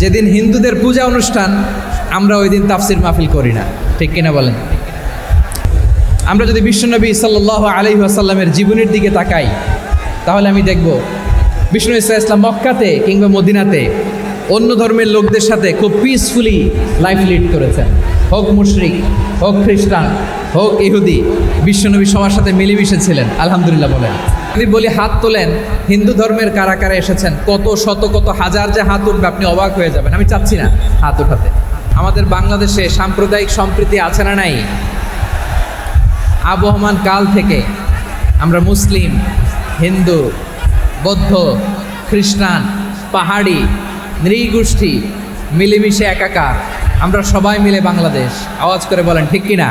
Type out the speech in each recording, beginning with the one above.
যেদিন হিন্দুদের পূজা অনুষ্ঠান, আমরা ওই দিন তাফসির মাহফিল করি না। ঠিক কিনা বলেন? আমরা যদি বিশ্বনবী সাল্লাহ আলহি আসাল্লামের জীবনের দিকে তাকাই, তাহলে আমি দেখব বিষ্ণু ইসা ইসলাম মক্কাতে কিংবা মদিনাতে অন্য ধর্মের লোকদের সাথে খুব পিসফুলি লাইফ লিড করেছেন। হোক মুশরিক, হোক খ্রিস্টান হোক ইহুদি বিশ্বনবী সবার সাথে মিলেমিশে ছিলেন, আলহামদুলিল্লাহ বলেন। যদি বলি হাত তোলেন, হিন্দু ধর্মের কারা কারা এসেছেন, কত শত, কত হাজার যে হাত উঠবে, আপনি অবাক হয়ে যাবেন। আমি চাচ্ছি না হাত উঠাতে। আমাদের বাংলাদেশে সাম্প্রদায়িক সম্প্রীতি আছে না নাই? আবহমান কাল থেকে আমরা মুসলিম, হিন্দু, বৌদ্ধ, খ্রিস্টান, পাহাড়ি, নৃগোষ্ঠী মিলেমিশে একাকার। আমরা সবাই মিলে বাংলাদেশ। আওয়াজ করে বলেন, ঠিক কিনা?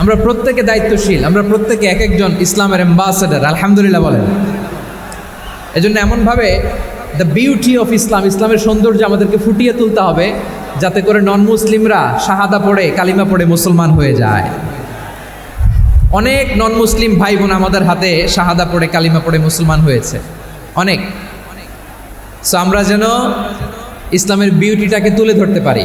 আমরা প্রত্যেকে দায়িত্বশীল, আমরা প্রত্যেকে এক একজন ইসলামের অ্যাম্বাসেডার আলহামদুলিল্লাহ বলেন। এজন্য এমনভাবে দ্য বিউটি অফ ইসলাম ইসলামের সৌন্দর্য আমাদেরকে ফুটিয়ে তুলতে হবে, যাতে করে নন মুসলিমরা শাহাদা পড়ে, কালিমা পড়ে মুসলমান হয়ে যায়। অনেক নন মুসলিম ভাই বোন আমাদের হাতে শাহাদা পড়ে, কালিমা পড়ে মুসলমান হয়েছে। অনেক। সো আমরা যেন ইসলামের বিউটিটাকে তুলে ধরতে পারি।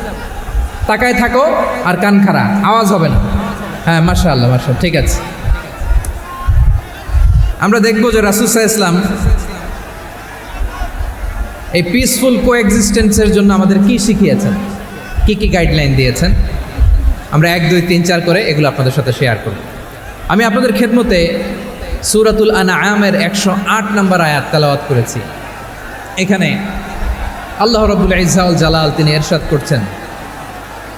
তাকায় থাকো আর কান খাড়া। আওয়াজ হবে না। হ্যাঁ মার্শা আল্লাহ মার্শাল ঠিক আছে। আমরা দেখব যে রাসুসাহ ইসলাম এই পিসফুল কো এক্সিস্টেন্সের জন্য আমাদের কি শিখিয়েছেন? কি কি গাইডলাইন দিয়েছেন? আমরা এক, দুই, তিন, চার করে এগুলো আপনাদের সাথে শেয়ার করব। আমি আপনাদের খেদমতে সুরাতুল আনাআমের একশো আট নম্বর আয়াত তেলাওয়াত করেছি। এখানে আল্লাহ রবুল ইজাউল জালাল তিনি এরশাদ করছেন।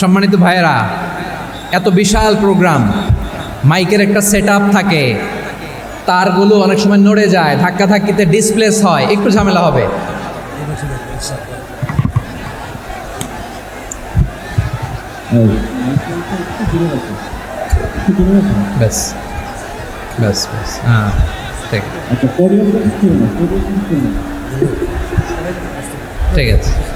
সম্মানিত ভাইয়েরা এত বিশাল প্রোগ্রাম। মাইকের একটা সেট থাকে। তারগুলো অনেক সময় নড়ে যায় ধাক্কা ধাক্কিতে ডিসপ্লেস হয় একটু ঝামেলা হবে। ব্যাস ব্যাস ব্যাস হ্যাঁ ঠিক। আচ্ছা ঠিক আছে।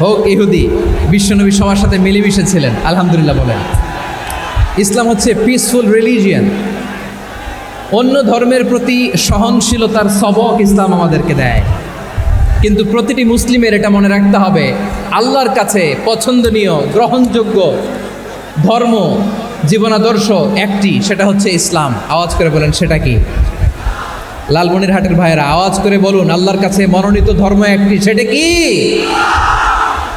হোক ইহুদি, বিশ্বনবী সবার সাথে মিলেমিশে ছিলেন, আলহামদুলিল্লাহ বলেন। ইসলাম হচ্ছে পিসফুল রিলিজিয়ান অন্য ধর্মের প্রতি সহনশীলতার সবক ইসলাম আমাদেরকে দেয়। কিন্তু প্রতিটি মুসলিমের এটা মনে রাখতে হবে, আল্লাহর কাছে পছন্দনীয়, গ্রহণযোগ্য ধর্ম, জীবনাদর্শ একটি, সেটা হচ্ছে ইসলাম। আওয়াজ করে বলেন, সেটা কি? লালমনির হাটের ভাইয়েরা, আওয়াজ করে বলুন, আল্লাহর কাছে মনোনীত ধর্ম একটি, সেটা কি?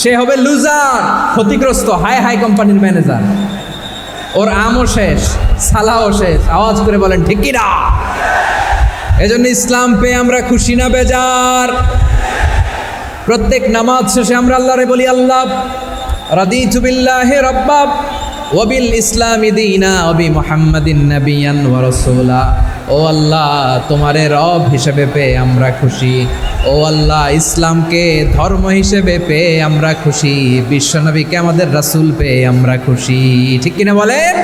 সে হবে লুজার, ক্ষতিগ্রস্ত, হাই হাই কোম্পানির ম্যানেজার। ওর আমও শেষ সালাও শেষ। আওয়াজ করে বলেন ঠিকিরা এজন্য ইসলাম পেয়ে আমরা খুশি না, বেজার। প্রত্যেক নামাজ শেষে আমরা আল্লাহরে বলি, আল্লাহ রাদি চুবিল্লাহে রাব্বাব ওয়াবিল ইসলামি দিনা ওবি মুহাম্মাদিন নাবিয়ান ওয়া ও আল্লাহ, তোমারে রব হিসেবে পেয়ে আমরা খুশি। ও আল্লাহ, ইসলামকে ধর্ম হিসেবে পেয়ে আমরা খুশি। বিশ্বনবীকে আমাদের রাসূল পেয়ে আমরা খুশি। ঠিক কিনা বলেন?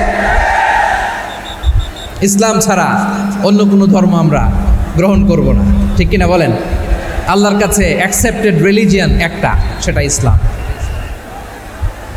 ইসলাম ছাড়া অন্য কোনো ধর্ম আমরা গ্রহণ করব না। ঠিক কিনা বলেন? আল্লাহর কাছে অ্যাকসেপ্টেড রিলিজিয়ান একটা, সেটা ইসলাম।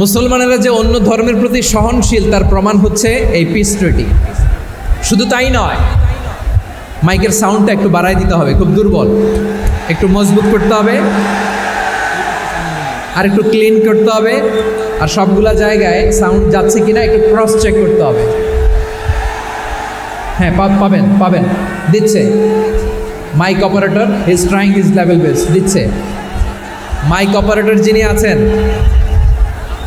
মুসলমানেরা যে অন্য ধর্মের প্রতি সহনশীল, তার প্রমাণ হচ্ছে এই পিস ট্রিটি শুধু তাই নয়, মাইকের সাউন্ডটা একটু বাড়াই দিতে হবে, খুব দুর্বল। একটু মজবুত করতে হবে, আর একটু ক্লিন করতে হবে, আর সবগুলা জায়গায় সাউন্ড যাচ্ছে কিনা একটু ক্রস চেক করতে হবে। হ্যাঁ পাবেন পাবেন, দিচ্ছে। Mike operator his trying his level best দিচ্ছে। মাইক অপারেটর যিনি আছেন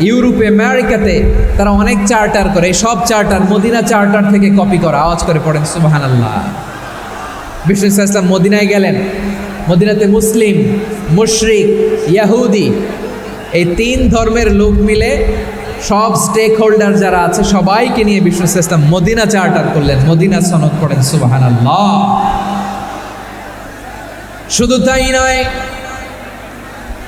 ইউরোপে, আমেরিকাতে তারা অনেক চার্টার করে, সব চার্টার, মদিনা চার্টার থেকে কপি করা, আওয়াজ করে পড়েন সুবাহান আল্লাহ বিষ্ণু মদিনায় গেলেন। মদিনাতে মুসলিম, মুশরিক, ইয়াহুদি, এই তিন ধর্মের লোক মিলে সব স্টেক হোল্ডার যারা আছে, সবাইকে নিয়ে বিষ্ণু ইসলাম মদিনা চার্টার করলেন, মদিনা সনদ পড়েন সুবাহান আল্লাহ শুধু তাই নয়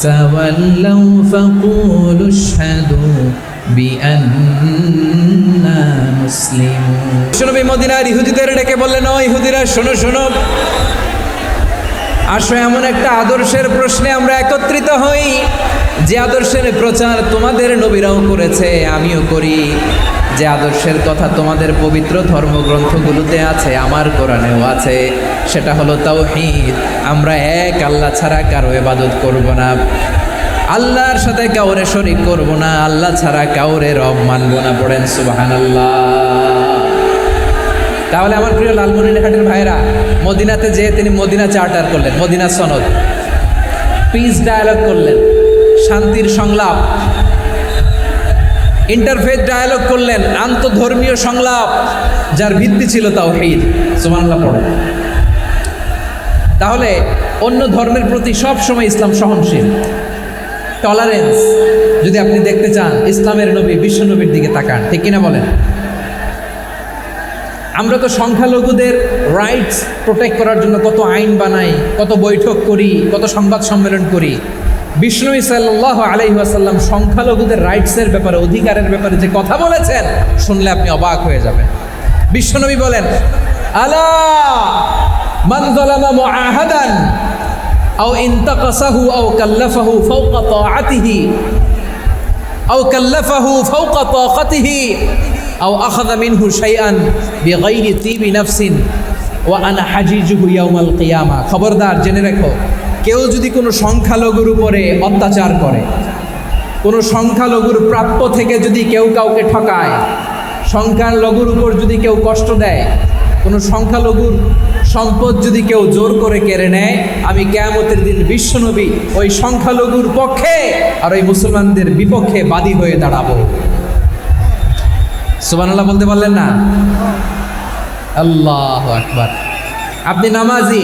تولوا فقولوا اشهدوا بأننا مسلمون শুনবি মদিনার ইহুদিদের ডেকে বললেন ও ইহুদিরা শোনো শোনো আসো এমন একটা আদর্শের প্রশ্নে আমরা একত্রিত হই যে আদর্শের প্রচার তোমাদের নবীরাও করেছে, আমিও করি। যে আদর্শের কথা তোমাদের পবিত্র ধর্মগ্রন্থগুলোতে আছে, আমার কোরআনেও আছে, সেটা হলো তাওহীদ। আমরা এক আল্লাহ ছাড়া কারও এবাদত করব না। আল্লাহর সাথে কাউরে শরিক করব না, আল্লাহ ছাড়া কাউরে রব মানব না, পড়েন সুবহানাল্লাহ। তাহলে আমার প্রিয় লালমনিরহাটের ভাইরা মদিনাতে যেয়ে তিনি মদিনা চার্টার করলেন, মদিনা সনদ। পিস ডায়ালগ করলেন। শান্তির সংলাপ। ইন্টারফেথ ডায়ালগ করলেন, আন্তধর্মীয় সংলাপ, যার ভিত্তি ছিল তাও হিদ সুমানলা পড়ে। তাহলে অন্য ধর্মের প্রতি সব সময় ইসলাম সহনশীল। টলারেন্স যদি আপনি দেখতে চান, ইসলামের নবী, বিশ্ব নবীর দিকে তাকান, ঠিক কিনা বলেন? আমরা তো সংখ্যালঘুদের রাইটস প্রোটেক্ট করার জন্য কত আইন বানাই, কত বৈঠক করি, কত সংবাদ সম্মেলন করি। বিষ্ণু সাল্লাহ আলাইহাসাল্লাম সংখ্যালঘুদের রাইটসের ব্যাপারে, অধিকারের ব্যাপারে যে কথা বলেছেন, শুনলে আপনি অবাক হয়ে যাবেন। বিশ্বনবী বলেন, আলা মানজলামা মুআহাদান আও ইনতাকাসাহু আও কাল্লাফাহু ফাওকা আতিহি আও কাল্লাফাহু ফাওকা তাআতিহি আও আখাযা মিনহু শাইআন বিগাইরি তিবি নাফসিন ওয়া আনা হাজিজুহু ইয়াউমাল কিয়ামা। খবরদার, জেনে রাখো কেউ যদি কোনো সংখ্যালঘুর উপরে অত্যাচার করে, কোনো সংখ্যালঘুর প্রাপ্য থেকে যদি কেউ কাউকে ঠকায়, সংখ্যালঘুর উপর যদি কেউ কষ্ট দেয়, কোনো সংখ্যালঘুর সম্পদ যদি কেউ জোর করে কেড়ে নেয়, আমি কেয়ামতের দিন বিশ্বনবী ওই সংখ্যালঘুর পক্ষে আর ওই মুসলমানদের বিপক্ষে বাদী হয়ে দাঁড়াবো। সুবানাল্লাহ বলতে পারলেন না? আল্লাহ আকবার। আপনি নামাজি?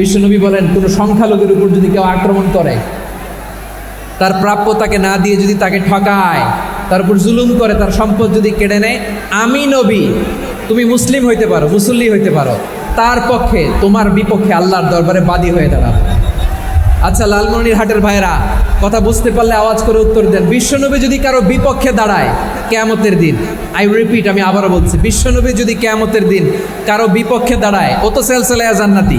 বিশ্বনবী বলেন, কোনো সংখ্যালঘুর উপর যদি কেউ আক্রমণ করে, তার প্রাপ্য তাকে না দিয়ে যদি তাকে ঠকায়, তার উপর জুলুম করে, তার সম্পদ যদি কেড়ে নেয়, আমি নবী, তুমি মুসলিম হইতে পারো, মুসল্লি হইতে পারো, তার পক্ষে, তোমার বিপক্ষে আল্লাহর দরবারে বাদী হয়ে দাঁড়াবে আচ্ছা লালমনির হাটের ভাইরা কথা বুঝতে পারলে আওয়াজ করে উত্তর দেন। বিশ্বনবী যদি কারও বিপক্ষে দাঁড়ায়, কেয়ামতের দিন আই রিপিট আমি আবারও বলছি, বিশ্বনবী যদি কেয়ামতের দিন কারও বিপক্ষে দাঁড়ায়, ও তো সেলসেলায়া জান্নাতি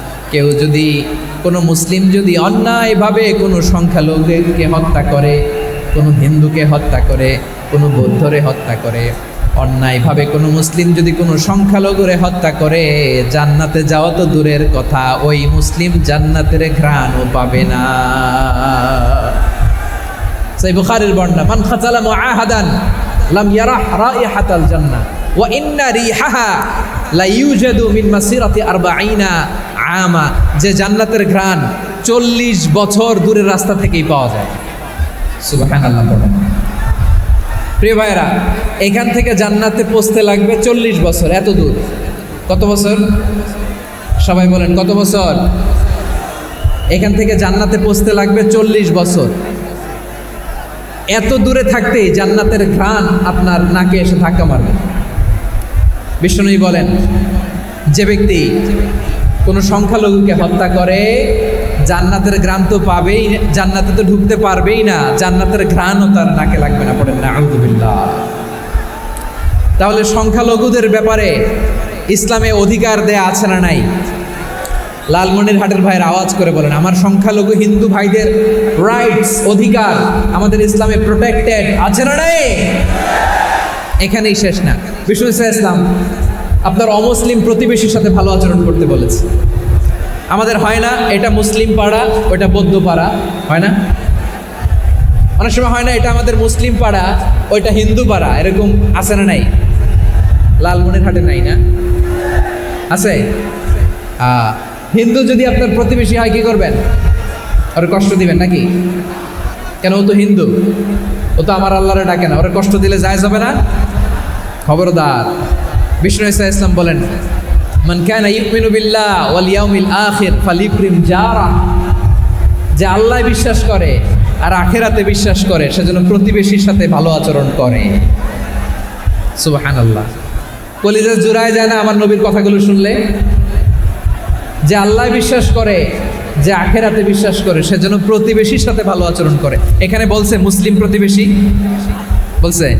কেউ যদি, কোনো মুসলিম যদি অন্যায়ভাবে কোনো সংখ্যালঘুকে হত্যা করে, কোনো হিন্দুকে হত্যা করে, কোনো বৌদ্ধরে হত্যা করে, অন্যায়ভাবে কোনো মুসলিম যদি কোনো সংখ্যালঘুরে হত্যা করে, জান্নাতে যাওয়া তো দূরের কথা, ওই মুসলিম জান্নাতের ঘ্রাণও পাবে না। সেই বুখারীর বর্ণনা, মান খাতালা মুআহাদান লাম ইয়ারাহ রাইহাতাল জান্নাহ, ওয়া ইন্না রিহাহা লা ইউজাদু মিন মাসিরাতি 40 আমা যে জান্নাতের ঘ্রাণ 40 বছর দূরের রাস্তা থেকেই পাওয়া যায়। প্রিয় ভাইরা এখান থেকে জান্নাতে পৌঁছতে লাগবে চল্লিশ বছর, এত দূর। কত বছর? সবাই বলেন, কত বছর? এখান থেকে জান্নাতে পৌঁছতে লাগবে চল্লিশ বছর। এত দূরে থাকতেই জান্নাতের ঘ্রাণ আপনার নাকে এসে ধাক্কা মারবে। বিষ্ণুই বলেন, যে ব্যক্তি কোনো সংখ্যালঘুকে হত্যা করে, জান্নাতের ঘ্রাণ তো পাবেই, জান্নাতে তো ঢুকতে পারবেই না, জান্নাতের ঘ্রাণও তার নাকে লাগবে না পড়েন না আলহামদুলিল্লাহ তাহলে সংখ্যালঘুদের ব্যাপারে ইসলামে অধিকার দেয়া আছে না নাই? লালমনির হাটের ভাইয়ের আওয়াজ করে বলেন, আমার সংখ্যালঘু হিন্দু ভাইদের রাইটস অধিকার আমাদের ইসলামে প্রোটেক্টেড আছে না নাই? এখানেই শেষ না। বিষ্ণু ইসলাম আপনার অমুসলিম প্রতিবেশীর সাথে ভালো আচরণ করতে বলেছে। আমাদের হয় না, এটা মুসলিম পাড়া, ওটা বৌদ্ধ পাড়া, হয় না? অনেক সময় হয় না, এটা আমাদের মুসলিম পাড়া, ওইটা হিন্দু পাড়া, এরকম আছে না নাই? লালমনির হাটে নাই না? আছে? হিন্দু যদি আপনার প্রতিবেশী হয়, কি করবেন? ওর কষ্ট দিবেন নাকি? কেন, ও তো হিন্দু। ও তো আমার আল্লাহরে ডাকে না, ওরা কষ্ট দিলে যায় যাবে না? খবরদার। বিষ্ণু ইসা ইসলাম বলেন, মান কানা ইউমিনু বিল্লাহ ওয়াল ইয়াউমিল আখির ফালিক্রিম জারা। যে আল্লাহ বিশ্বাস করে আর আখেরাতে বিশ্বাস করে, সেজন্য প্রতিবেশীর সাথে ভালো আচরণ করে। সুবহানাল্লাহ। কলিজা জুড়ায় যায় না আমার নবীর কথাগুলো শুনলে? যে আল্লাহ বিশ্বাস করে, যে আখেরাতে বিশ্বাস করে, সেজন্য প্রতিবেশীর সাথে ভালো আচরণ করে। এখানে বলছে মুসলিম প্রতিবেশী? বলছে?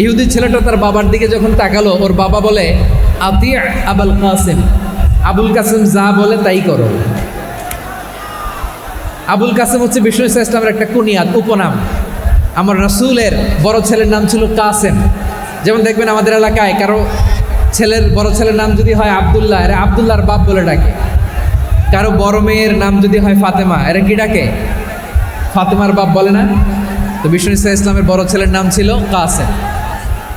ইহুদি ছেলেটা তার বাবার দিকে যখন তাকালো, ওর বাবা বলে, আতি আবুল কাসেম। আবুল কাসেম যা বলে তাই করো। আবুল কাসেম হচ্ছে বিষ্ণু ইসা ইসলামের একটা কুনিয়াত উপনাম। আমার রাসূলের বড় ছেলের নাম ছিল কাসেম। যেমন দেখবেন আমাদের এলাকায় কারও ছেলের বড় ছেলের নাম যদি হয় আবদুল্লাহ, এরা আবদুল্লাহর বাপ বলে ডাকে। কারও বড় মেয়ের নাম যদি হয় ফাতেমা, এরা কি ডাকে? ফাতেমার বাপ বলে না? তো বিষ্ণু ইসা ইসলামের বড় ছেলের নাম ছিল কাসেম।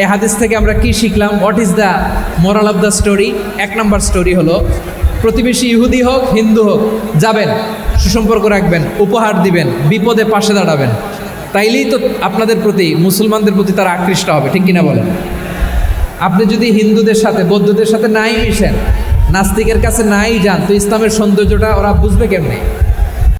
এ হাদিস থেকে আমরা কি শিখলাম? What is the moral of the story এক নম্বর স্টোরি হলো, প্রতিবেশী ইহুদি হোক, হিন্দু হোক, যাবেন, সুসম্পর্ক রাখবেন, উপহার দিবেন, বিপদে পাশে দাঁড়াবেন। তাইলেই তো আপনাদের প্রতি, মুসলমানদের প্রতি তারা আকৃষ্ট হবে, ঠিক কিনা বলেন? আপনি যদি হিন্দুদের সাথে, বৌদ্ধদের সাথে নাই মিশেন, নাস্তিকের কাছে নাই যান, তো ইসলামের সৌন্দর্যটা ওরা বুঝবে কেমনে?